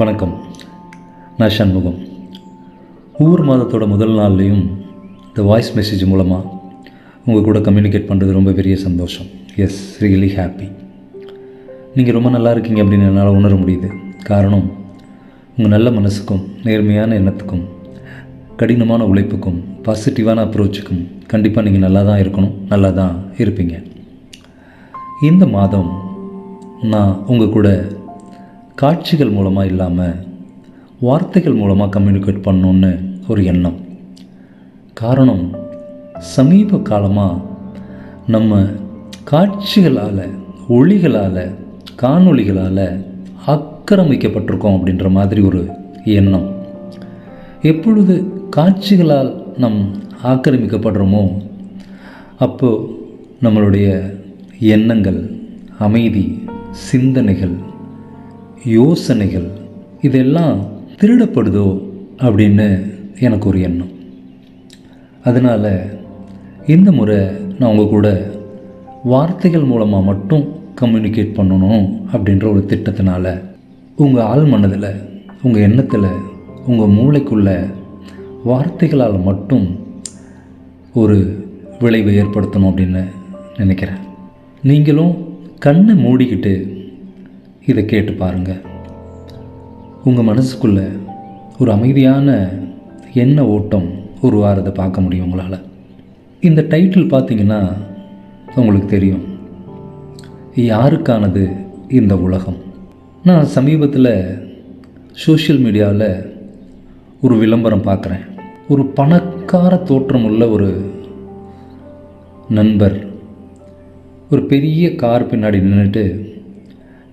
வணக்கம். நான் சண்முகம். ஒவ்வொரு மாதத்தோட முதல் நாள்லேயும் இந்த வாய்ஸ் மெசேஜ் மூலமாக உங்கள் கூட கம்யூனிகேட் பண்ணுறது ரொம்ப பெரிய சந்தோஷம். எஸ் ரியலி ஹாப்பி நீங்கள் ரொம்ப நல்லா இருக்கீங்க அப்படின்னு என்னால் உணர முடியுது. காரணம் உங்கள் நல்ல மனசுக்கும் நேர்மையான எண்ணத்துக்கும் கடினமான உழைப்புக்கும் பாசிட்டிவான அப்ரோச்சுக்கும் கண்டிப்பாக நீங்கள் நல்லா தான் இருக்கணும் நல்லா தான் இருப்பீங்க. இந்த மாதம் நான் உங்கள் கூட காட்சிகள் மூலமாக இல்லாமல் வார்த்தைகள் மூலமாக கம்யூனிகேட் பண்ணணுன்னு ஒரு எண்ணம். காரணம் சமீப காலமாக நம்ம காட்சிகளால் ஒளிகளால் காணொளிகளால் ஆக்கிரமிக்கப்பட்டிருக்கோம் அப்படின்ற மாதிரி ஒரு எண்ணம். எப்பொழுது காட்சிகளால் நம் ஆக்கிரமிக்கப்படுறோமோ அப்போது நம்மளுடைய எண்ணங்கள் அமைதி சிந்தனைகள் யோசனைகள் இதெல்லாம் திருடப்படுதோ அப்படின்னு எனக்கு ஒரு எண்ணம். அதனால் இந்த முறை நான் உங்கள் கூட வார்த்தைகள் மூலமாக மட்டும் கம்யூனிகேட் பண்ணணும் அப்படின்ற ஒரு திட்டத்தினால உங்கள் ஆள் மனதில் உங்கள் எண்ணத்தில் உங்கள் மூளைக்குள்ள வார்த்தைகளால் மட்டும் ஒரு விளைவை ஏற்படுத்தணும் அப்படின்னு நினைக்கிறேன். நீங்களும் கண்ணை மூடிக்கிட்டு இதை கேட்டு பாருங்கள் உங்கள் மனசுக்குள்ள ஒரு அமைதியான எண்ண ஓட்டம் உருவாகிறத பார்க்க முடியும் உங்களால். இந்த டைட்டில் பார்த்தீங்கன்னா உங்களுக்கு தெரியும். யாருக்கானது இந்த உலகம்? நான் சமீபத்தில் சோஷியல் மீடியாவில் ஒரு விளம்பரம் பார்க்குறேன். ஒரு பணக்கார தோற்றம் உள்ள ஒரு நண்பர் ஒரு பெரிய கார் பின்னாடி நின்றுட்டு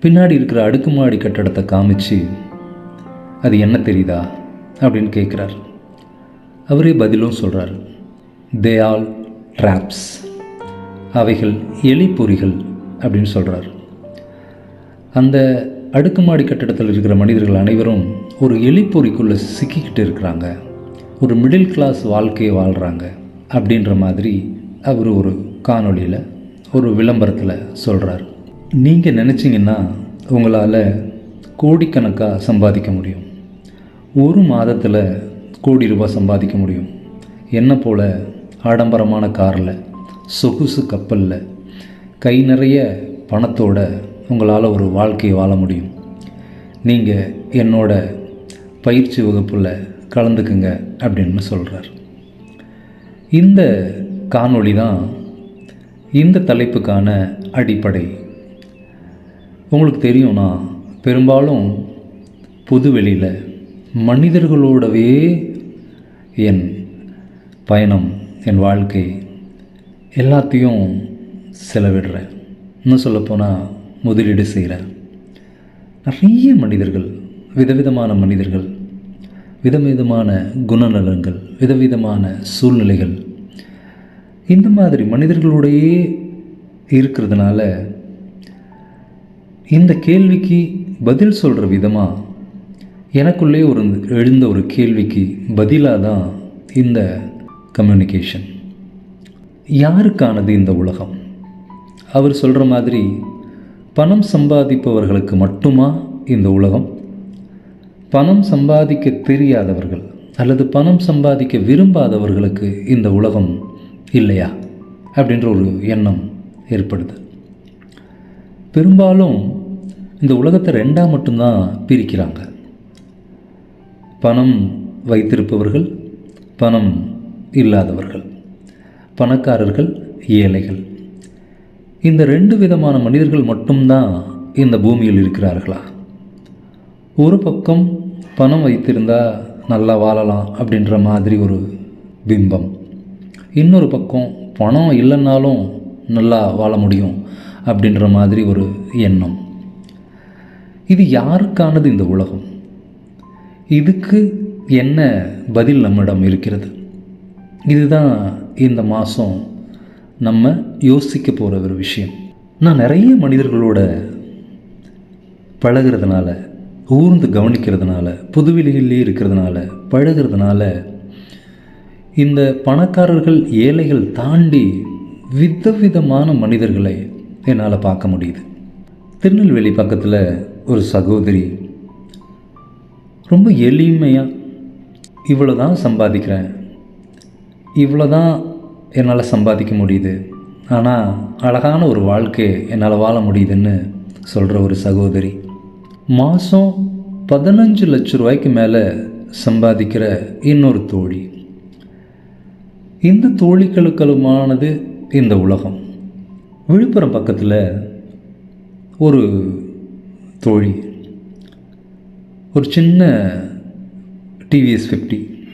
பின்னாடி இருக்கிற அடுக்குமாடி கட்டடத்தை காமிச்சு அது என்ன தெரியுதா? அப்படின்னு கேட்குறார் அவரே பதிலும் சொல்கிறார் தே ஆல் ட்ராப்ஸ் அவைகள் எலிப்பொறிகள் அப்படின்னு சொல்கிறார் அந்த அடுக்குமாடி கட்டடத்தில் இருக்கிற மனிதர்கள் அனைவரும் ஒரு எலிப்பொறிக்குள்ளே சிக்கிக்கிட்டு இருக்கிறாங்க. ஒரு மிடில் கிளாஸ் வாழ்க்கையை வாழ்கிறாங்க அப்படின்ற மாதிரி அவர் ஒரு காணொளியில் ஒரு விளம்பரத்தில் சொல்கிறார் நீங்கள் நினச்சிங்கன்னா உங்களால் கோடிக்கணக்காக சம்பாதிக்க முடியும். ஒரு மாதத்தில் கோடி ரூபாய் சம்பாதிக்க முடியும். என்ன போல்? ஆடம்பரமான காரில் சொகுசு கப்பலில் கை நிறைய பணத்தோட உங்களால் ஒரு வாழ்க்கையை வாழ முடியும். நீங்கள் என்னோட பயிற்சி வகுப்பில் கலந்துக்குங்க அப்படின்னு சொல்கிறார் இந்த காணொளி தான் இந்த தலைப்புக்கான அடிப்படை உங்களுக்கு தெரியும் நான் பெரும்பாலும் பொதுவெளியில் மனிதர்களோடவே என் பயணம் என் வாழ்க்கை எல்லாத்தையும் செலவிடுறேன். இன்னும் சொல்லப்போனால் முதலீடு செய்கிறேன் நிறைய மனிதர்கள் விதவிதமான மனிதர்கள் விதவிதமான குணநலங்கள் விதவிதமான சூழ்நிலைகள் இந்த மாதிரி மனிதர்களோடையே இருக்கிறதுனால இந்த கேள்விக்கு பதில் சொல்கிற விதமாக எனக்குள்ளே ஒரு எழுந்த ஒரு கேள்விக்கு பதிலாக தான் இந்த கம்யூனிகேஷன் யாருக்கானது இந்த உலகம்? அவர் சொல்கிற மாதிரி பணம் சம்பாதிப்பவர்களுக்கு மட்டுமா இந்த உலகம்? பணம் சம்பாதிக்க தெரியாதவர்கள் அல்லது பணம் சம்பாதிக்க விரும்பாதவர்களுக்கு இந்த உலகம் இல்லையா? அப்படின்ற ஒரு எண்ணம் ஏற்படுது. பெரும்பாலும் இந்த உலகத்தை ரெண்டாக மட்டும்தான் பிரிக்கிறாங்க. பணம் வைத்திருப்பவர்கள் பணம் இல்லாதவர்கள் பணக்காரர்கள் ஏழைகள். இந்த ரெண்டு விதமான மனிதர்கள் மட்டும்தான் இந்த பூமியில் இருக்கிறார்களா? ஒரு பக்கம் பணம் வைத்திருந்தால் நல்லா வாழலாம் அப்படின்ற மாதிரி ஒரு பிம்பம். இன்னொரு பக்கம் பணம் இல்லைன்னாலும் நல்லா வாழ முடியும் அப்படின்ற மாதிரி ஒரு எண்ணம். இது யாருக்கானது இந்த உலகம்? இதுக்கு என்ன பதில் நம்மிடம் இருக்கிறது? இதுதான் இந்த மாதம் நம்ம யோசிக்க போகிற ஒரு விஷயம். நான் நிறைய மனிதர்களோட பழகிறதுனால ஊர்ந்து கவனிக்கிறதுனால புதுவெளிகளிலே இருக்கிறதுனால பழகிறதுனால இந்த பணக்காரர்கள் ஏழைகள் தாண்டி விதவிதமான மனிதர்களை என்னால் பார்க்க முடியுது. திருநெல்வேலி பக்கத்தில் ஒரு சகோதரி ரொம்ப எளிமையாக இவ்வளோ தான் சம்பாதிக்கிறேன். இவ்வளோ தான் என்னால் சம்பாதிக்க முடியுது. ஆனால் அழகான ஒரு வாழ்க்கை என்னால் வாழ முடியுதுன்னு சொல்கிற ஒரு சகோதரி மாதம் பதினஞ்சு லட்ச ரூபாய்க்கு மேலே சம்பாதிக்கிற இன்னொரு தோழி. இந்த தோழிகளுக்களுமானது இந்த உலகம். விழுப்புரம் பக்கத்தில் ஒரு தோழி. ஒரு சின்ன டிவிஎஸ் ஃபிஃப்டி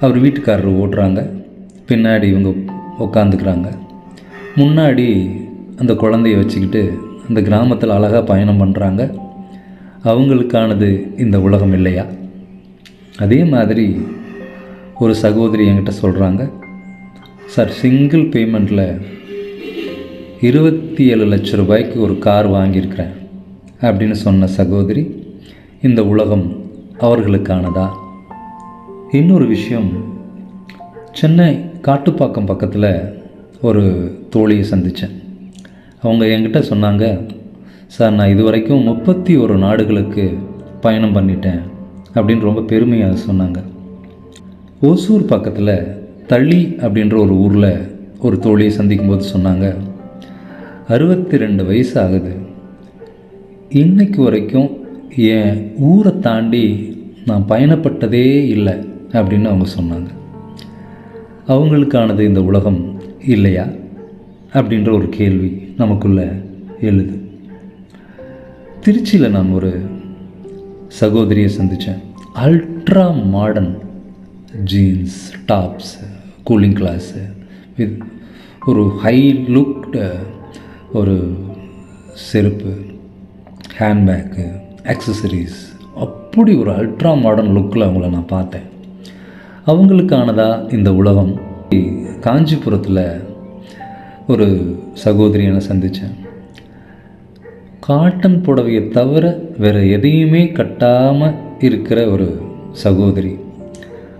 அவர் வீட்டுக்காரர் ஓட்டுறாங்க. பின்னாடி இவங்க உக்காந்துக்கிறாங்க. முன்னாடி அந்த குழந்தைய வச்சுக்கிட்டு அந்த கிராமத்தில் அழகாக பயணம் பண்ணுறாங்க அவங்களுக்கானது இந்த உலகம் இல்லையா? அதே மாதிரி ஒரு சகோதரி என்கிட்ட சொல்கிறாங்க சார் சிங்கிள் பேமெண்ட்டில் இருபத்தி ஏழு லட்ச ரூபாய்க்கு ஒரு கார் வாங்கியிருக்கிறேன். அப்படின்னு சொன்ன சகோதரி இந்த உலகம் அவர்களுக்கானதா? இன்னொரு விஷயம் சென்னை காட்டுப்பாக்கம் பக்கத்தில் ஒரு தோழியை சந்தித்தேன் அவங்க என்கிட்ட சொன்னாங்க சார் நான் இது வரைக்கும் முப்பத்தி ஒரு நாடுகளுக்கு பயணம் பண்ணிட்டேன் அப்படின்னு ரொம்ப பெருமையாக சொன்னாங்க. ஓசூர் பக்கத்தில் தள்ளி அப்படின்ற ஒரு ஊரில் ஒரு தோழியை சந்திக்கும்போது சொன்னாங்க அறுபத்தி ரெண்டு வயசு ஆகுது. இன்னைக்கு வரைக்கும் என் ஊரை தாண்டி நான் பயணப்பட்டதே இல்லை அப்படின்னு அவங்க சொன்னாங்க. அவங்களுக்கானது இந்த உலகம் இல்லையா? அப்படின்ற ஒரு கேள்வி நமக்குள்ளே எழுது. திருச்சியில் நான் ஒரு சகோதரியை சந்தித்தேன் ultra modern jeans tops cooling glass with ஒரு ஹை லுக்டு ஒரு செருப்பு. ஹேண்ட்பேக்கு அக்சசரிஸ் அப்படி ஒரு அல்ட்ரா மாடர்ன் லுக்கில் அவங்கள நான் பார்த்தேன். அவங்களுக்கானதா இந்த உலகம்? காஞ்சிபுரத்தில் ஒரு சகோதரியை நான் சந்தித்தேன் காட்டன் புடவையை தவிர வேறு எதையுமே கட்டாமல் இருக்கிற ஒரு சகோதரி.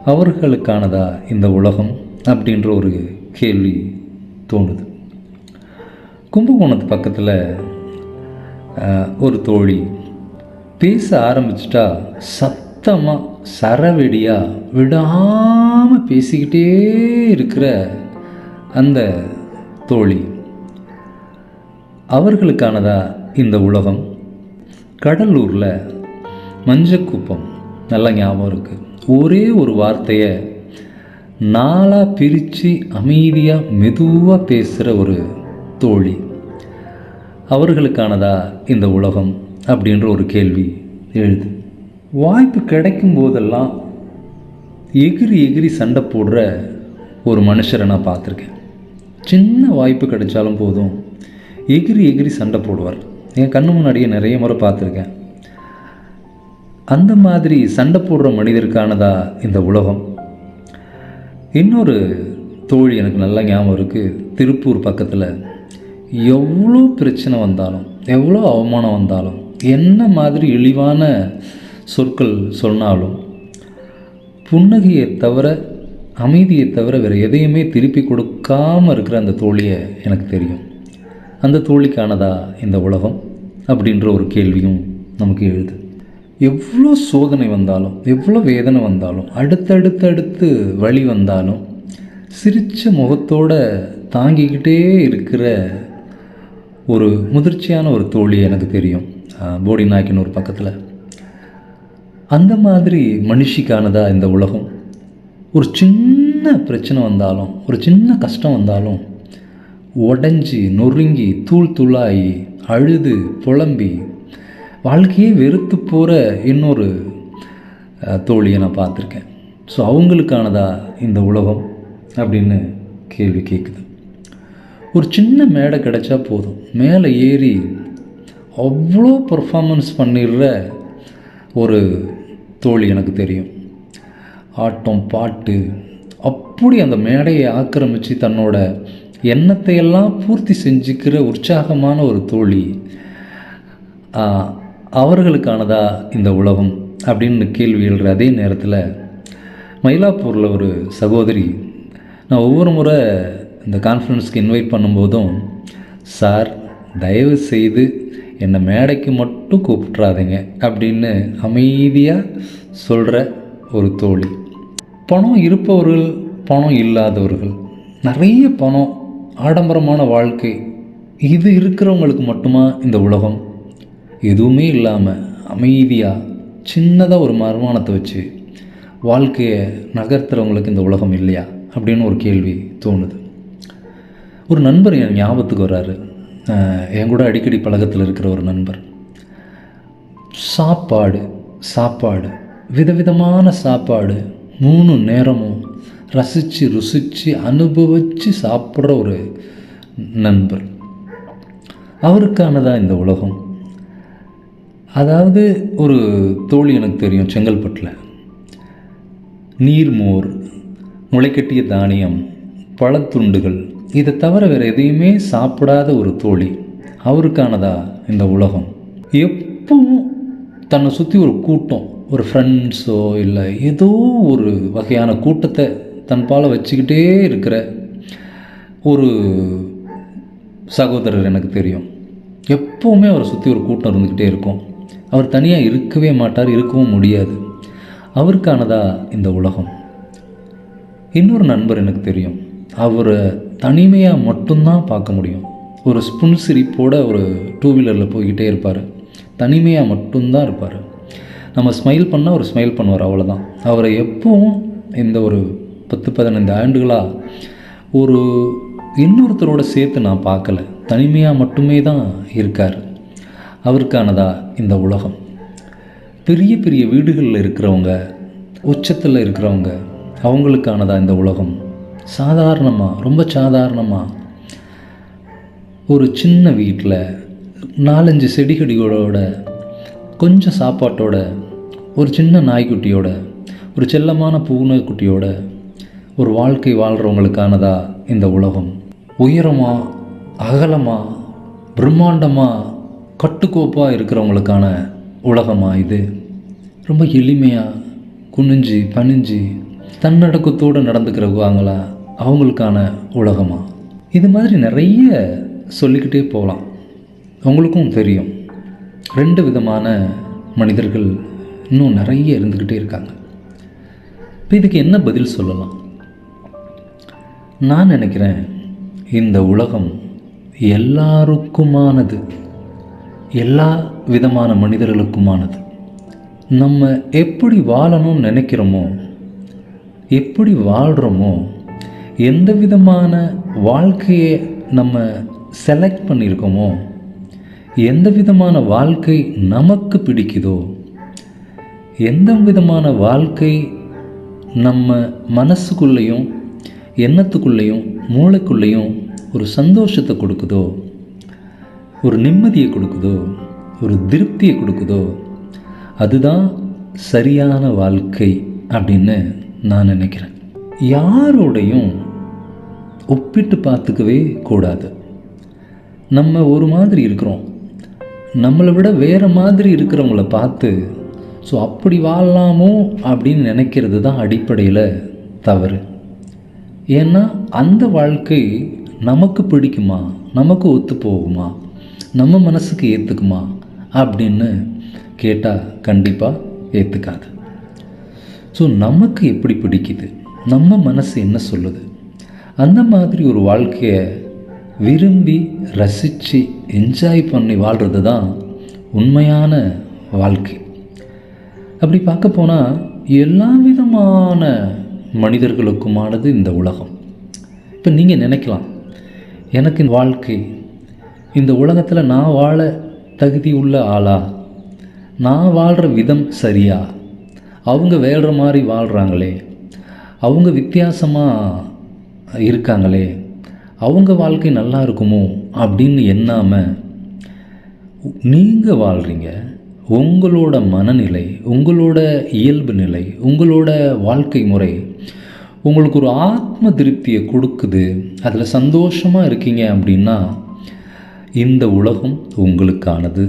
அவர்களுக்கானதா இந்த உலகம்? அப்படின்ற ஒரு கேள்வி தோணுது. கும்பகோணத்து பக்கத்தில் ஒரு தோழி. பேச ஆரம்பிச்சிட்டா சத்தமாக சரவெடியாக விடாமல் பேசிக்கிட்டே இருக்கிற அந்த தோழி. அவர்களுக்கானதா இந்த உலகம்? கடலூரில் மஞ்சக்குப்பம். நல்ல ஞாபகம் இருக்குது ஒரே ஒரு வார்த்தையை நாளாக பிரித்து அமைதியாக மெதுவாக பேசுகிற ஒரு தோழி. அவர்களுக்கானதா இந்த உலகம் அப்படின்ற ஒரு கேள்வி எழுது. வாய்ப்பு கிடைக்கும் போதெல்லாம் எகிரி எகிரி சண்டை போடுற ஒரு மனுஷரை நான் பார்த்துருக்கேன். சின்ன வாய்ப்பு கிடைச்சாலும் போதும் எகிரி எகிரி சண்டை போடுவார். என் கண்ணு முன்னாடியே நிறைய முறை பார்த்துருக்கேன். அந்த மாதிரி சண்டை போடுற மனிதருக்கானதா இந்த உலகம்? இன்னொரு தோழி எனக்கு நல்லா ஞாபகம் இருக்குது திருப்பூர் பக்கத்தில் எவ்வளோ பிரச்சனை வந்தாலும் எவ்வளோ அவமானம் வந்தாலும் என்ன மாதிரி இழிவான சொற்கள் சொன்னாலும் புன்னகையை தவிர அமைதியை தவிர வேறு எதையுமே திருப்பி கொடுக்காமல் இருக்கிற அந்த தோழியை எனக்கு தெரியும். அந்த தோழிக்கானதா இந்த உலகம் அப்படின்ற ஒரு கேள்வியும் நமக்கு எழுது. எவ்வளோ சோதனை வந்தாலும் எவ்வளோ வேதனை வந்தாலும் அடுத்தடுத்து அடுத்து வழி வந்தாலும் சிரித்த முகத்தோட தாங்கிக்கிட்டே இருக்கிற ஒரு முதிர்ச்சியான ஒரு தோழி எனக்கு தெரியும். போடி நாய்க்கின் ஒரு பக்கத்தில். அந்த மாதிரி மனுஷிக்கானதா இந்த உலகம்? ஒரு சின்ன பிரச்சனை வந்தாலும் ஒரு சின்ன கஷ்டம் வந்தாலும் உடஞ்சி நொறுங்கி தூள் தூளாகி அழுது புலம்பி வாழ்க்கையே வெறுத்து போகிற இன்னொரு தோழியை நான் பார்த்துருக்கேன். ஸோ அவங்களுக்கானதா இந்த உலகம்? அப்படின்னு கேள்வி கேட்குது ஒரு சின்ன மேடை கிடைச்சா போதும். மேலே ஏறி அவ்வளோ பர்ஃபார்மன்ஸ் பண்ணிடுற ஒரு தோழி எனக்கு தெரியும். ஆட்டம் பாட்டு அப்படி அந்த மேடையை ஆக்கிரமித்து தன்னோட எண்ணத்தை எல்லாம் பூர்த்தி செஞ்சுக்கிற உற்சாகமான ஒரு தோழி அவர்களுக்கானதா இந்த உலகம் அப்படின்னு கேள்வி எழுற அதே நேரத்தில் மயிலாப்பூரில் ஒரு சகோதரி நான் ஒவ்வொரு முறை இந்த கான்ஃபரன்ஸ்க்கு இன்வைட் பண்ணும்போதும் சார் தயவு செய்து என்னை மேடைக்கு மட்டும் கூப்பிட்றாதீங்க அப்படின்னு அமைதியாக சொல்கிற ஒரு தோழி. பணம் இருப்பவர்கள் பணம் இல்லாதவர்கள். நிறைய பணம் ஆடம்பரமான வாழ்க்கை. இது இருக்கிறவங்களுக்கு மட்டுமா இந்த உலகம்? எதுவுமே இல்லாமல் அமைதியாக சின்னதாக ஒரு மறுமானத்தை வச்சு வாழ்க்கையை நகர்த்துறவங்களுக்கு இந்த உலகம் இல்லையா? அப்படின்னு ஒரு கேள்வி தோணுது. ஒரு நண்பர் என் ஞாபகத்துக்கு வர்றாரு. என் கூட அடிக்கடி பழக்கத்தில் இருக்கிற ஒரு நண்பர். சாப்பாடு சாப்பாடு விதவிதமான சாப்பாடு மூணு நேரமும் ரசித்து ருசித்து அனுபவித்து சாப்பிட்ற ஒரு நண்பர். அவருக்கானதான் இந்த உலகம்? அதாவது ஒரு தோழி எனக்கு தெரியும் செங்கல்பட்டில். நீர்மோர் முளைக்கட்டிய தானியம் பழத்துண்டுகள் இதை தவிர வேறு எதையுமே சாப்பிடாத ஒரு தோழி. அவருக்கானதா இந்த உலகம்? எப்பவும் தன்னை சுற்றி ஒரு கூட்டம் ஒரு ஃப்ரெண்ட்ஸோ இல்லை ஏதோ ஒரு வகையான கூட்டத்தை தன்பால் வச்சுக்கிட்டே இருக்கிற ஒரு சகோதரர் எனக்கு தெரியும். எப்போவுமே அவரை சுற்றி ஒரு கூட்டம் இருந்துக்கிட்டே இருக்கும். அவர் தனியாக இருக்கவே மாட்டார் இருக்கவும் முடியாது. அவருக்கானதா இந்த உலகம்? இன்னொரு நண்பர் எனக்கு தெரியும். அவரை தனிமையாக மட்டும்தான் பார்க்க முடியும். ஒரு ஸ்புன் சிரிப்போட ஒரு டூ வீலரில் போய்கிட்டே இருப்பார். தனிமையாக மட்டும்தான் இருப்பார். நம்ம ஸ்மைல் பண்ணால் அவர் ஸ்மைல் பண்ணுவார் அவ்வளோதான் அவரை எப்பவும் இந்த ஒரு பத்து பதினைந்து ஆண்டுகளாக ஒரு இன்னொருத்தரோட சேர்த்து நான் பார்க்கல. தனிமையாக மட்டுமே தான் இருக்கார். அவருக்கானதா இந்த உலகம். பெரிய பெரிய வீடுகளில் இருக்கிறவங்க உச்சத்தில் இருக்கிறவங்க அவங்களுக்கானதா இந்த உலகம். சாதாரணமாக ரொம்ப சாதாரணமாக ஒரு சின்ன வீட்டில் நாலஞ்சு செடிகடிகளோட கொஞ்சம் சாப்பாட்டோட ஒரு சின்ன நாய்க்குட்டியோட ஒரு செல்லமான பூனைக்குட்டியோட ஒரு வாழ்க்கை வாழ்கிறவங்களுக்கானதா இந்த உலகம். உயரமாக அகலமாக பிரம்மாண்டமாக கட்டுக்கோப்பாக இருக்கிறவங்களுக்கான உலகமாக இது. ரொம்ப எளிமையாக குனிஞ்சு பணிஞ்சு தன்னடக்கத்தோடு நடந்துக்கிறவாங்களா அவங்களுக்கான உலகமா? இது மாதிரி நிறைய சொல்லிக்கிட்டே போகலாம். உங்களுக்கும் தெரியும். ரெண்டு விதமான மனிதர்கள் இன்னும் நிறைய இருந்துக்கிட்டே இருக்காங்க. இப்போ இதுக்கு என்ன பதில் சொல்லலாம்? நான் நினைக்கிறேன் இந்த உலகம் எல்லாருக்குமானது. எல்லா விதமான மனிதர்களுக்குமானது. நம்ம எப்படி வாழணும்னு நினைக்கிறோமோ எப்படி வாழ்கிறோமோ எந்த விதமான வாழ்க்கையை நம்ம செலக்ட் பண்ணியிருக்கோமோ எந்த விதமான வாழ்க்கை நமக்கு பிடிக்குதோ எந்த விதமான வாழ்க்கை நம்ம மனசுக்குள்ளேயும் எண்ணத்துக்குள்ளேயும் மூளைக்குள்ளேயும் ஒரு சந்தோஷத்தை கொடுக்குதோ ஒரு நிம்மதியை கொடுக்குதோ ஒரு திருப்தியை கொடுக்குதோ அதுதான் சரியான வாழ்க்கை அப்படின்னு நான் நினைக்கிறேன். யாரோடையும் ஒப்பிட்டு பார்த்துக்கவே கூடாது. நம்ம ஒரு மாதிரி இருக்கிறோம். நம்மளை விட வேறு மாதிரி இருக்கிறவங்கள பார்த்து ஸோ அப்படி வாழலாமோ? அப்படின்னு நினைக்கிறது தான் அடிப்படையில் தவறு. ஏன்னா அந்த வாழ்க்கை நமக்கு பிடிக்குமா? நமக்கு ஒத்து போகுமா? நம்ம மனசுக்கு ஏற்றுக்குமா அப்படின்னு கேட்டால் கண்டிப்பாக ஏற்றுக்காது ஸோ நமக்கு எப்படி பிடிக்குது? நம்ம மனசு என்ன சொல்லுது? அந்த மாதிரி ஒரு வாழ்க்கையை விரும்பி ரசித்து என்ஜாய் பண்ணி வாழ்கிறது தான் உண்மையான வாழ்க்கை. அப்படி பார்க்க போனால் எல்லா விதமான மனிதர்களுக்குமானது இந்த உலகம். இப்போ நீங்கள் நினைக்கலாம் எனக்கு வாழ்க்கை இந்த உலகத்தில் நான் வாழ தகுதி உள்ள ஆளா? நான் வாழ்கிற விதம் சரியா? அவங்க வேற மாதிரி வாழ்கிறாங்களே அவங்க வித்தியாசமாக இருக்காங்களே. அவங்க வாழ்க்கை நல்லா இருக்குமோ அப்படின்னு எண்ணாமல் நீங்கள் வாழ்கிறீங்க உங்களோட மனநிலை உங்களோட இயல்பு நிலை உங்களோட வாழ்க்கை முறை உங்களுக்கு ஒரு ஆத்ம திருப்தியை கொடுக்குது. அதில் சந்தோஷமாக இருக்கீங்க அப்படின்னா இந்த உலகம் உங்களுக்கானது.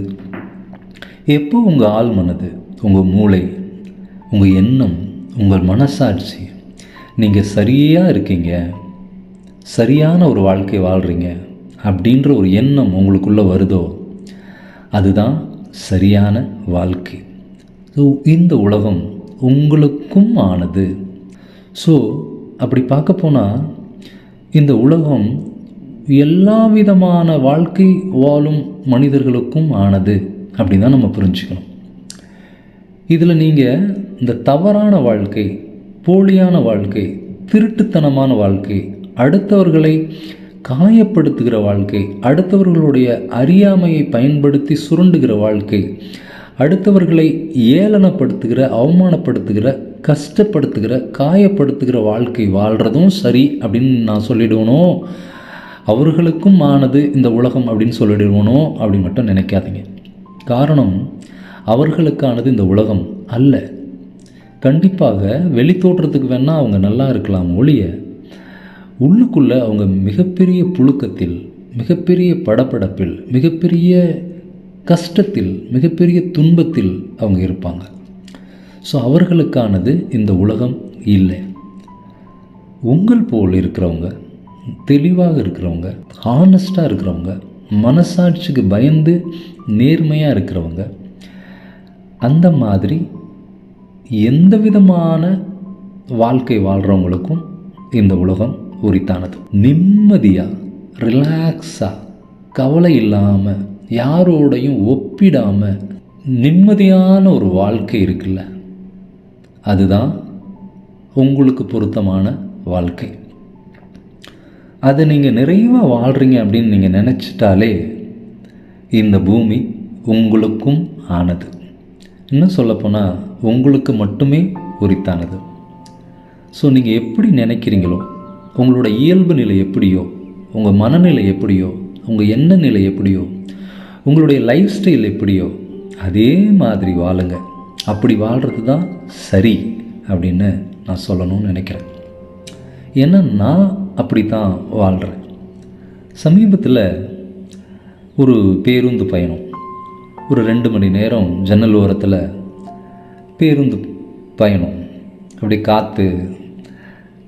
எப்போ உங்கள் ஆள் மனது உங்கள் மூளை உங்கள் எண்ணம் உங்கள் மனசாட்சி நீங்கள் சரியாக இருக்கீங்க சரியான ஒரு வாழ்க்கை வாழ்கிறீங்க அப்படின்ற ஒரு எண்ணம் உங்களுக்குள்ளே வருதோ அதுதான் சரியான வாழ்க்கை. ஸோ இந்த உலகம் உங்களுக்கும் ஆனது. ஸோ அப்படி பார்க்க போனால் இந்த உலகம் எல்லா விதமான வாழ்க்கை வாழும் மனிதர்களுக்கும் ஆனது. அப்படி தான் நம்ம புரிஞ்சுக்கணும். இதில் நீங்கள் இந்த தவறான வாழ்க்கை போலியான வாழ்க்கை திருட்டுத்தனமான வாழ்க்கை அடுத்தவர்களை காயப்படுத்துகிற வாழ்க்கை அடுத்தவர்களுடைய அறியாமையை பயன்படுத்தி சுருண்டுகிற வாழ்க்கை அடுத்தவர்களை ஏளனப்படுத்துகிற அவமானப்படுத்துகிற கஷ்டப்படுத்துகிற காயப்படுத்துகிற வாழ்க்கை வாழ்கிறதும் சரி அப்படின்னு நான் சொல்லிடுவனோ? அவர்களுக்கும் ஆனது இந்த உலகம் அப்படின்னு சொல்லிடுவனோ? அப்படின்னு மட்டும் நினைக்காதீங்க. காரணம் அவர்களுக்கானது இந்த உலகம் அல்ல. கண்டிப்பாக வெளி தோற்றத்துக்கு வேணால் அவங்க நல்லா இருக்கலாம் ஒழிய உள்ளுக்குள்ளே அவங்க மிகப்பெரிய புழுக்கத்தில் மிகப்பெரிய படப்படப்பில் மிகப்பெரிய கஷ்டத்தில் மிகப்பெரிய துன்பத்தில் அவங்க இருப்பாங்க. ஸோ அவர்களுக்கானது இந்த உலகம் இல்லை. உங்கள் போல் இருக்கிறவங்க தெளிவாக இருக்கிறவங்க ஹானஸ்ட்டாக இருக்கிறவங்க மனசாட்சிக்கு பயந்து நேர்மையாக இருக்கிறவங்க அந்த மாதிரி எந்த விதமான வாழ்க்கை வாழ்கிறவங்களுக்கும் இந்த உலகம் உரித்தானது. நிம்மதியாக ரிலாக்ஸாக கவலை இல்லாமல் யாரோடையும் ஒப்பிடாமல் நிம்மதியான ஒரு வாழ்க்கை இருக்குல்ல அதுதான் உங்களுக்கு பொருத்தமான வாழ்க்கை. அதை நீங்கள் நிறைவாக வாழ்கிறீங்க அப்படின்னு நீங்கள் நினச்சிட்டாலே இந்த பூமி உங்களுக்கும் ஆனது. இன்னும் சொல்லப்போனால் உங்களுக்கு மட்டுமே உரித்தானது. ஸோ நீங்கள் எப்படி நினைக்கிறீங்களோ உங்களோட இயல்பு நிலை எப்படியோ உங்கள் மனநிலை எப்படியோ உங்கள் எண்ண நிலை எப்படியோ உங்களுடைய லைஃப் ஸ்டைல் எப்படியோ அதே மாதிரி வாழுங்க. அப்படி வாழ்கிறது தான் சரி அப்படின்னு நான் சொல்லணும்னு நினைக்கிறேன். ஏன்னா நான் அப்படி தான் வாழ்கிறேன் சமீபத்தில் ஒரு பேருந்து பயணம். ஒரு ரெண்டு மணி நேரம் ஜன்னல் ஓரத்தில் பேருந்து பயணம். அப்படி காற்று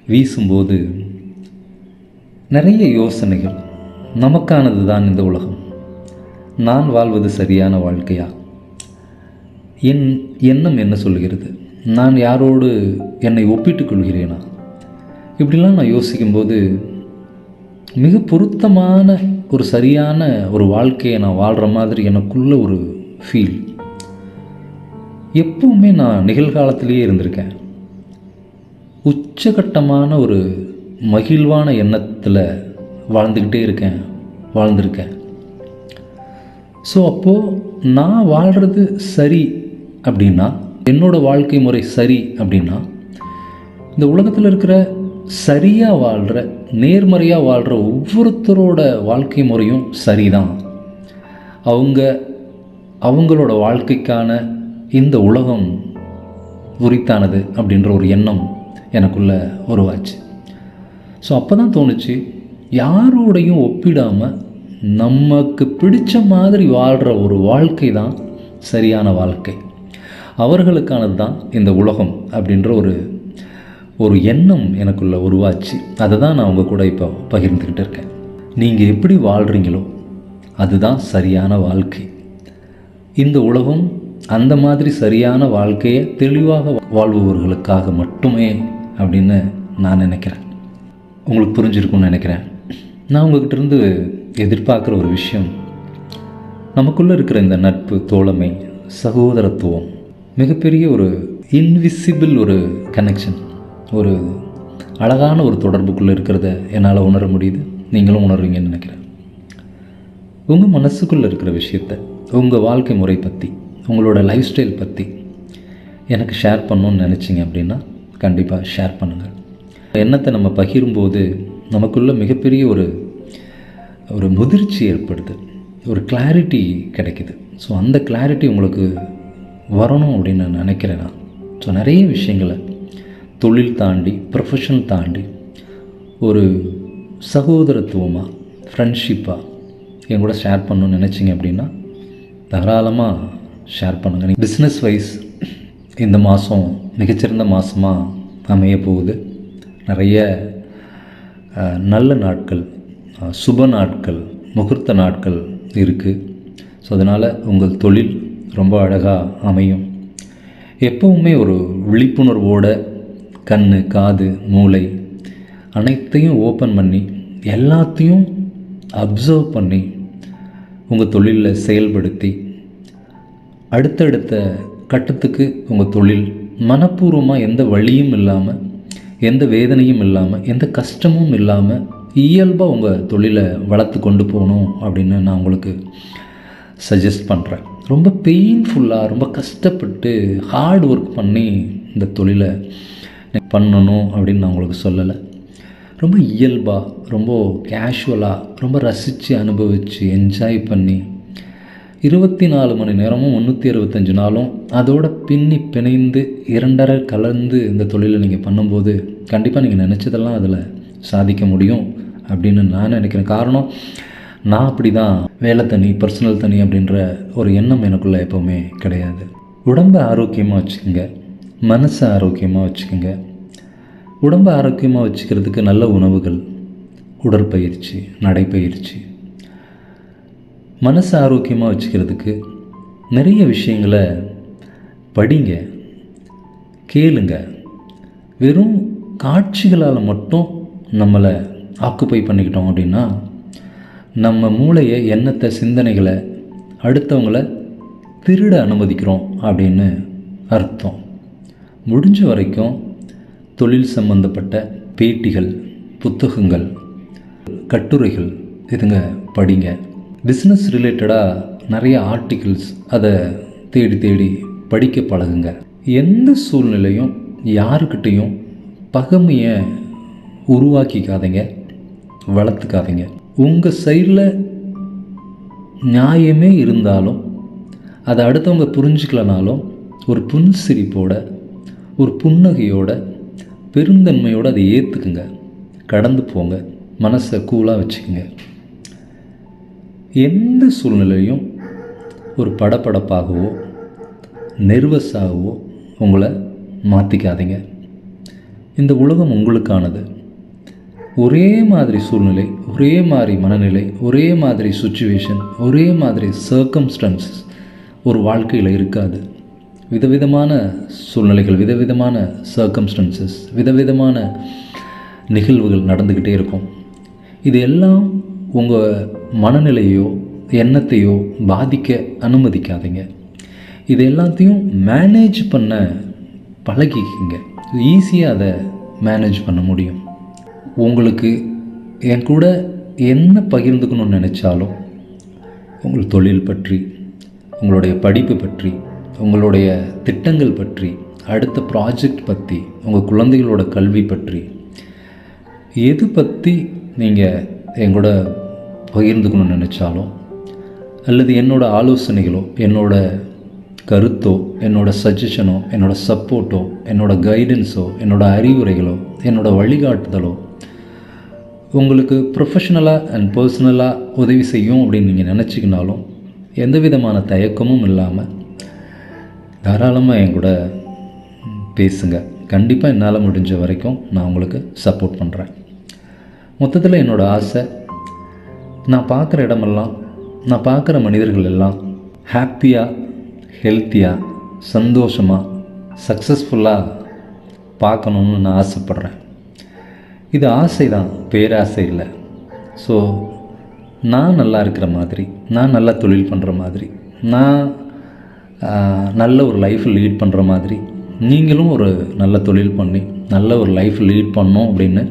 வீசும்போது நிறைய யோசனைகள் நமக்கானது தான் இந்த உலகம். நான் வாழ்வது சரியான வாழ்க்கையா? என் எண்ணம் என்ன சொல்கிறது நான் யாரோடு என்னை ஒப்பிட்டுக் கொள்கிறேனா? இப்படிலாம் நான் யோசிக்கும்போது மிக பொருத்தமான ஒரு சரியான ஒரு வாழ்க்கையை நான் வாழ்கிற மாதிரி எனக்குள்ள ஒரு ஃபீல் எப்பவுமே நான் நிகழ்காலத்திலேயே இருந்திருக்கேன். உச்சகட்டமான ஒரு மகிழ்வான எண்ணத்தில் வாழ்ந்துக்கிட்டே இருக்கேன் வாழ்ந்திருக்கேன். ஸோ அப்போது நான் வாழ்கிறது சரி அப்படின்னா என்னோடய வாழ்க்கை முறை சரி அப்படின்னா இந்த உலகத்தில் இருக்கிற சரியாக வாழ்கிற நேர்மறையாக வாழ்கிற ஒவ்வொருத்தரோட வாழ்க்கை முறையும் சரிதான். அவங்க அவங்களோட வாழ்க்கைக்கான இந்த உலகம் உரித்தானது அப்படின்ற ஒரு எண்ணம் எனக்குள்ளே உருவாச்சு. ஸோ அப்போ தான் தோணுச்சு யாரோடையும் ஒப்பிடாமல் நமக்கு பிடிச்ச மாதிரி வாழ்கிற ஒரு வாழ்க்கை தான் சரியான வாழ்க்கை. அவர்களுக்கானது தான் இந்த உலகம் அப்படின்ற ஒரு ஒரு எண்ணம் எனக்குள்ளே உருவாச்சு. அதை தான் நான் உங்கள் கூட இப்போ பகிர்ந்துக்கிட்டு இருக்கேன். நீங்கள் எப்படி வாழ்கிறீங்களோ அதுதான் சரியான வாழ்க்கை. இந்த உலகம் அந்த மாதிரி சரியான வாழ்க்கையை தெளிவாக வாழ்பவர்களுக்காக மட்டுமே அப்படின்னு நான் நினைக்கிறேன். உங்களுக்கு புரிஞ்சிருக்கும்னு நினைக்கிறேன். நான் உங்ககிட்ட இருந்து எதிர்பார்க்குற ஒரு விஷயம் நமக்குள்ளே இருக்கிற இந்த நட்பு தோழமை சகோதரத்துவம் மிகப்பெரிய ஒரு இன்விசிபிள் ஒரு கனெக்ஷன் ஒரு அழகான ஒரு தொடர்புக்குள்ளே இருக்கிறத என்னால் உணர முடியுது. நீங்களும் உணர்வீங்கன்னு நினைக்கிறேன். உங்கள் மனசுக்குள்ளே இருக்கிற விஷயத்த உங்கள் வாழ்க்கை முறை பற்றி உங்களோட லைஃப் ஸ்டைல் பற்றி எனக்கு ஷேர் பண்ணணுன்னு நினச்சிங்க அப்படின்னா கண்டிப்பாக ஷேர் பண்ணுங்கள் எண்ணத்தை நம்ம பகிரும்போது நமக்குள்ளே மிகப்பெரிய ஒரு ஒரு முதிர்ச்சி ஏற்படுது. ஒரு கிளாரிட்டி கிடைக்குது. ஸோ அந்த கிளாரிட்டி உங்களுக்கு வரணும் அப்படின்னு நான் நினைக்கிறேன் நான். ஸோ நிறைய விஷயங்களை தொழில் தாண்டி ப்ரொஃபஷன் தாண்டி ஒரு சகோதரத்துவமாக ஃப்ரெண்ட்ஷிப்பாக என் கூட ஷேர் பண்ணணும்னு நினச்சிங்க அப்படின்னா தாராளமாக ஷேர் பண்ணுங்கள் பிஸ்னஸ் வைஸ் இந்த மாதம் மிகச்சிறந்த மாதமாக அமைய போகுது. நிறைய நல்ல நாட்கள் சுப நாட்கள் முகூர்த்த நாட்கள் இருக்குது ஸோ அதனால் உங்கள் தொழில் ரொம்ப அழகாக அமையும். எப்பவுமே ஒரு விழிப்புணர்வோட கண் காது மூளை அனைத்தையும் ஓப்பன் பண்ணி எல்லாத்தையும் அப்சர்வ் பண்ணி உங்கள் தொழிலில் செயல்படுத்தி அடுத்தடுத்த கட்டத்துக்கு உங்கள் தொழில் மனப்பூர்வமாக எந்த வழியும் இல்லாமல் எந்த வேதனையும் இல்லாமல் எந்த கஷ்டமும் இல்லாமல் இயல்பாக உங்கள் தொழிலை வளர்த்து கொண்டு போகணும் அப்படின்னு நான் உங்களுக்கு சஜஸ்ட் பண்ணுறேன் ரொம்ப பெயின்ஃபுல்லாக ரொம்ப கஷ்டப்பட்டு ஹார்ட் ஒர்க் பண்ணி இந்த தொழிலை பண்ணணும் அப்படின்னு நான் உங்களுக்கு சொல்லலை. ரொம்ப இயல்பாக ரொம்ப கேஷுவலாக ரொம்ப ரசித்து அனுபவித்து என்ஜாய் பண்ணி இருபத்தி நாலு மணி நேரமும் முந்நூற்றி அறுபத்தஞ்சு நாளும் அதோட பின்னி பிணைந்து இரண்டரை கலந்து இந்த தொழிலை நீங்கள் பண்ணும்போது கண்டிப்பாக நீங்கள் நினச்சதெல்லாம் அதில் சாதிக்க முடியும் அப்படின்னு நான் நினைக்கிறேன். காரணம் நான் அப்படி தான் வேலை தனி பர்சனல் தனி அப்படின்ற ஒரு எண்ணம் எனக்குள்ளே எப்போவுமே கிடையாது. உடம்பை ஆரோக்கியமாக வச்சுக்கோங்க. மனசை ஆரோக்கியமாக வச்சுக்கோங்க. உடம்பை ஆரோக்கியமாக வச்சுக்கிறதுக்கு நல்ல உணவுகள் உடற்பயிற்சி நடைப்பயிற்சி மனசை ஆரோக்கியமாக வச்சுக்கிறதுக்கு நிறைய விஷயங்களை படிங்க கேளுங்க. வெறும் காட்சிகளால் மட்டும் நம்மளை ஆக்குப்பை பண்ணிக்கிட்டோம் அப்படின்னா நம்ம மூளையை எண்ணத்தை சிந்தனைகளை அடுத்தவங்கள திருட அனுமதிக்கிறோம் அப்படின்னு அர்த்தம். முடிஞ்ச வரைக்கும் தொழில் சம்பந்தப்பட்ட பேட்டிகள் புத்தகங்கள் கட்டுரைகள் இதுங்க படிங்க. பிஸ்னஸ் ரிலேட்டடாக நிறைய ஆர்டிகிள்ஸ் அதை தேடி தேடி படிக்க பழகுங்க. எந்த சூழ்நிலையும் யாருக்கிட்டேயும் பகமையை உருவாக்கிக்காதீங்க வளர்த்துக்காதீங்க. உங்கள் சைடில் நியாயமே இருந்தாலும் அதை அடுத்தவங்க புரிஞ்சுக்கலனாலும் ஒரு புன்சிரிப்போட ஒரு புன்னகையோட பெருந்தன்மையோடு அதை ஏற்றுக்குங்க கடந்து போங்க. மனசை கூலாக வச்சுக்கோங்க. எந்த சூழ்நிலையும் ஒரு படப்படப்பாகவோ நெர்வஸாகவோ உங்களை மாற்றிக்காதீங்க இந்த உலகம் உங்களுக்கானது. ஒரே மாதிரி சூழ்நிலை ஒரே மாதிரி மனநிலை ஒரே மாதிரி சுச்சுவேஷன் ஒரே மாதிரி சர்க்கம்ஸ்டன்சஸ் ஒரு வாழ்க்கையில் இருக்காது. விதவிதமான சூழ்நிலைகள் விதவிதமான சர்க்கம்ஸ்டன்சஸ் விதவிதமான நிகழ்வுகள் நடந்துக்கிட்டே இருக்கும். இது எல்லாம் உங்கள் மனநிலையோ எண்ணத்தையோ பாதிக்க அனுமதிக்காதீங்க. இது எல்லாத்தையும் மேனேஜ் பண்ண பழகிக்கிங்க. ஈஸியாக அதை மேனேஜ் பண்ண முடியும். உங்களுக்கு என் கூட என்ன பகிர்ந்துக்கணும்னு நினச்சாலும் உங்கள் தொழில் பற்றி உங்களுடைய படிப்பு பற்றி உங்களுடைய திட்டங்கள் பற்றி அடுத்த ப்ராஜெக்ட் பற்றி உங்கள் குழந்தைகளோட கல்வி பற்றி எது பற்றி நீங்கள் என் கூட பகிர்ந்துக்கணும்னு நினச்சாலும் அல்லது என்னோடய ஆலோசனைகளோ என்னோட கருத்தோ என்னோடய சஜஷனோ என்னோடய சப்போர்ட்டோ என்னோடய கைடன்ஸோ என்னோடய அறிவுரைகளோ என்னோடய வழிகாட்டுதலோ உங்களுக்கு ப்ரொஃபஷ்னலாக அண்ட் பர்சனலாக உதவி செய்யும் அப்படின்னு நீங்கள் நினச்சிக்கினாலும் எந்த விதமான தயக்கமும் இல்லாமல் தாராளமாக என் கூட பேசுங்க. கண்டிப்பாக என்னால் முடிஞ்ச வரைக்கும் நான் உங்களுக்கு சப்போர்ட் பண்ணுறேன் மொத்தத்தில் என்னோடய ஆசை நான் பார்க்குற இடமெல்லாம் நான் பார்க்குற மனிதர்கள் எல்லாம் ஹாப்பியாக ஹெல்த்தியாக சந்தோஷமாக சக்ஸஸ்ஃபுல்லாக பார்க்கணுன்னு நான் ஆசைப்பட்றேன். இது ஆசை தான் பேராசை இல்லை. ஸோ நான் நல்லா இருக்கிற மாதிரி நான் நல்லா தொழில் பண்ணுற மாதிரி நான் நல்ல ஒரு லைஃப் லீட் பண்ணுற மாதிரி நீங்களும் ஒரு நல்ல தொழில் பண்ணி நல்ல ஒரு லைஃப் லீட் பண்ணணும் அப்படின்னு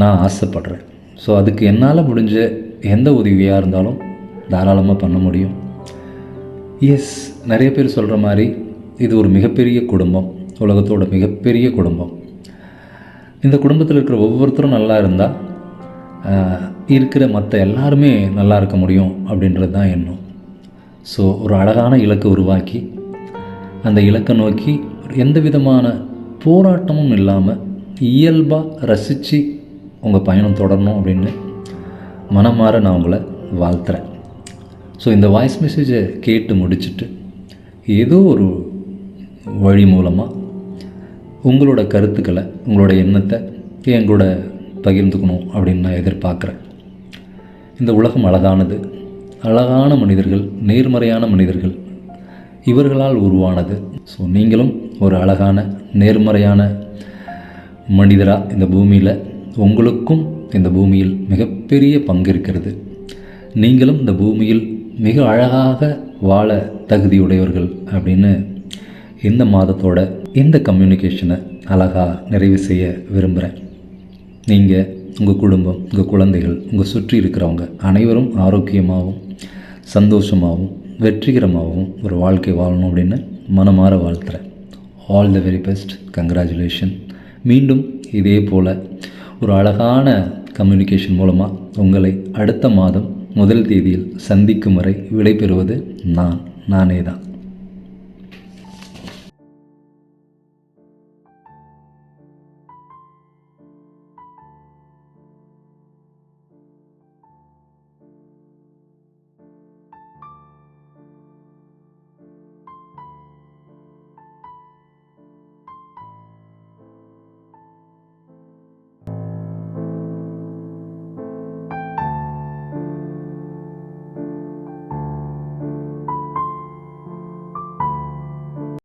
நான் ஆசைப்படுறேன். ஸோ அதுக்கு என்னால் முடிஞ்ச எந்த உதவியாக இருந்தாலும் தாராளமாக பண்ண முடியும். எஸ் நிறைய பேர் சொல்கிற மாதிரி இது ஒரு மிகப்பெரிய குடும்பம். உலகத்தோட மிகப்பெரிய குடும்பம். இந்த குடும்பத்தில் இருக்கிற ஒவ்வொருத்தரும் நல்லா இருந்தால் இருக்கிற மற்ற எல்லாருமே நல்லா இருக்க முடியும் அப்படின்றது தான் எண்ணம். ஸோ ஒரு அழகான இலக்கை உருவாக்கி அந்த இலக்கை நோக்கி எந்த விதமான போராட்டமும் இல்லாமல் இயல்பாக ரசித்து உங்கள் பயணம் தொடரணும் அப்படின்னு மனமாற நான் உங்களை வாழ்த்துறேன். ஸோ இந்த வாய்ஸ் மெசேஜை கேட்டு முடிச்சுட்டு ஏதோ ஒரு வழி மூலமாக உங்களோட கருத்துக்களை உங்களோட எண்ணத்தை எங்களோட பகிர்ந்துக்கணும் அப்படின்னு நான் எதிர்பார்க்குறேன். இந்த உலகம் அழகானது. அழகான மனிதர்கள் நேர்மறையான மனிதர்கள் இவர்களால் உருவானது. ஸோ நீங்களும் ஒரு அழகான நேர்மறையான மனிதராக இந்த பூமியில் உங்களுக்கும் இந்த பூமியில் மிகப்பெரிய பங்கு இருக்கிறது நீங்களும் இந்த பூமியில் மிக அழகாக வாழ தகுதியுடையவர்கள் அப்படின்னு இந்த மாதத்தோட இந்த கம்யூனிகேஷனை அழகாக நிறைவு செய்ய விரும்புகிறேன் நீங்கள் உங்கள் குடும்பம் உங்கள் குழந்தைகள் உங்கள் சுற்றி இருக்கிறவங்க அனைவரும் ஆரோக்கியமாகவும் சந்தோஷமாகவும் வெற்றிகரமாகவும் ஒரு வாழ்க்கை வாழணும் அப்படின்னு மனமாற வாழ்த்துறேன். All the very best congratulation மீண்டும் இதே போல் ஒரு அழகான கம்யூனிகேஷன் மூலமாக உங்களை அடுத்த மாதம் முதல் தேதியில் சந்திக்கும் வரை விடைபெறுவது நான் நானே தான்